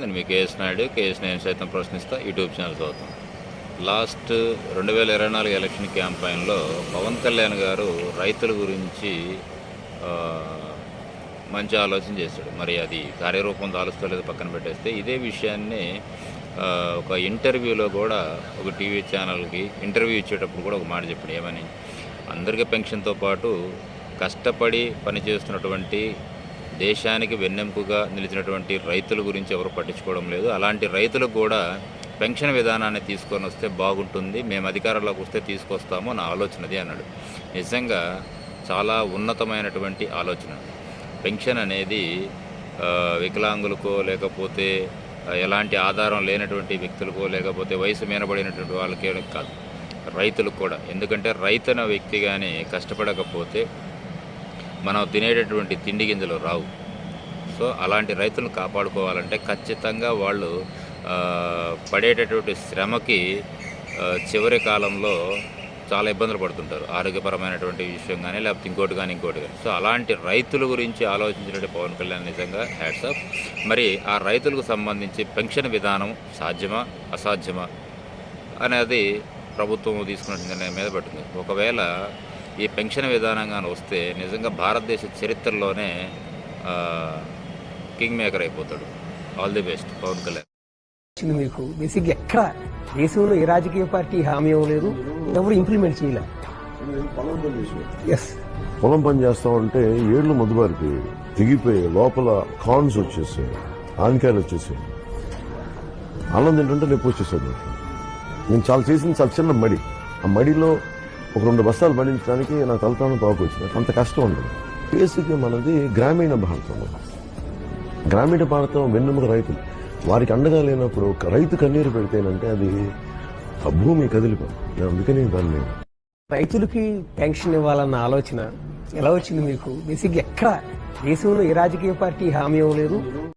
నేను మీ KS Naidu KS నేను సైతం ప్రశ్నిస్తా యూట్యూబ్ ఛానల్ అవుతాం లాస్ట్ రెండు వేల ఇరవై నాలుగు ఎలక్షన్ క్యాంపెయిన్లో పవన్ కళ్యాణ్ గారు రైతుల గురించి మంచి ఆలోచన చేశాడు. మరి అది కార్యరూపం దాలుస్తలేదు పక్కన పెట్టేస్తే ఇదే విషయాన్ని ఒక ఇంటర్వ్యూలో కూడా ఒక టీవీ ఛానల్కి ఇంటర్వ్యూ ఇచ్చేటప్పుడు కూడా ఒక మాట చెప్పాడు. ఏమని? అందరికీ పెన్షన్తో పాటు కష్టపడి పనిచేస్తున్నటువంటి దేశానికి వెన్నెముకగా నిలిచినటువంటి రైతుల గురించి ఎవరు పట్టించుకోవడం లేదు. అలాంటి రైతులకు కూడా పెన్షన్ విధానాన్ని తీసుకొని వస్తే బాగుంటుంది. మేము అధికారంలోకి వస్తే తీసుకొస్తాము నా ఆలోచనది అన్నాడు. నిజంగా చాలా ఉన్నతమైనటువంటి ఆలోచన. పెన్షన్ అనేది వికలాంగులకో లేకపోతే ఎలాంటి ఆధారం లేనటువంటి వ్యక్తులకో లేకపోతే వయసు మీనబడినటువంటి వాళ్ళకే కాదు. రైతులకు కూడా. ఎందుకంటే రైతు వ్యక్తి కానీ కష్టపడకపోతే మనం తినేటటువంటి తిండి గింజలు రావు. సో అలాంటి రైతులను కాపాడుకోవాలంటే ఖచ్చితంగా వాళ్ళు పడేటటువంటి శ్రమకి చివరి కాలంలో చాలా ఇబ్బందులు పడుతుంటారు. ఆరోగ్యపరమైనటువంటి విషయం కానీ లేకపోతే ఇంకోటి కానీ ఇంకోటి కానీ సో అలాంటి రైతుల గురించి ఆలోచించినట్టు పవన్ కళ్యాణ్ నిజంగా హ్యాట్సాప్ ఆఫ్. మరి ఆ రైతులకు సంబంధించి పెన్షన్ విధానం సాధ్యమా అసాధ్యమా అనేది ప్రభుత్వం తీసుకున్న నిర్ణయం మీద పడుతుంది. ఒకవేళ ఈ పెన్షన్ విధానంగా వస్తే నిజంగా భారతదేశ చరిత్రలోనే ఆ, కింగ్ మేకర్ అయిపోతాడు. All the best Pawan Kalyan. మీకు. బేసిక్ ఎక్కడ దేశంలో ఏ రాజకీయ పార్టీ హామీ ఇవ్వలేదు? ఎవరు ఇంప్లిమెంట్ చేయలే? ఎస్ పొలం పని చేస్తామంటే ఏళ్ళు మొద్దుబారికి తెగిపోయి లోపల కాన్స్ వచ్చేసాయి ఆనకాయలు వచ్చేసాయి. అన్నం తింటుంటే నొప్పి వచ్చేసాడు. నేను చాలా చేసింది చాలా చిన్న మడి. ఆ మడిలో ఒక రెండు బస్తాలు పండించడానికి నా తలతాను పాపు వచ్చింది అంత కష్టం ఉండదు. బేసిక్గా మనది గ్రామీణ భారతం. గ్రామీణ భారతం వెన్నెముక రైతులు. వారికి అండగా లేనప్పుడు ఒక రైతు కన్నీరు పెడితేనంటే అది ఆ భూమి కదిలిపోదు. అందుకని దాన్ని రైతులకి పెన్షన్ ఇవ్వాలన్న ఆలోచన ఎలా వచ్చింది మీకు? బేసిక్ ఎక్కడ దేశంలో ఏ రాజకీయ పార్టీ హామీ ఇవ్వలేదు?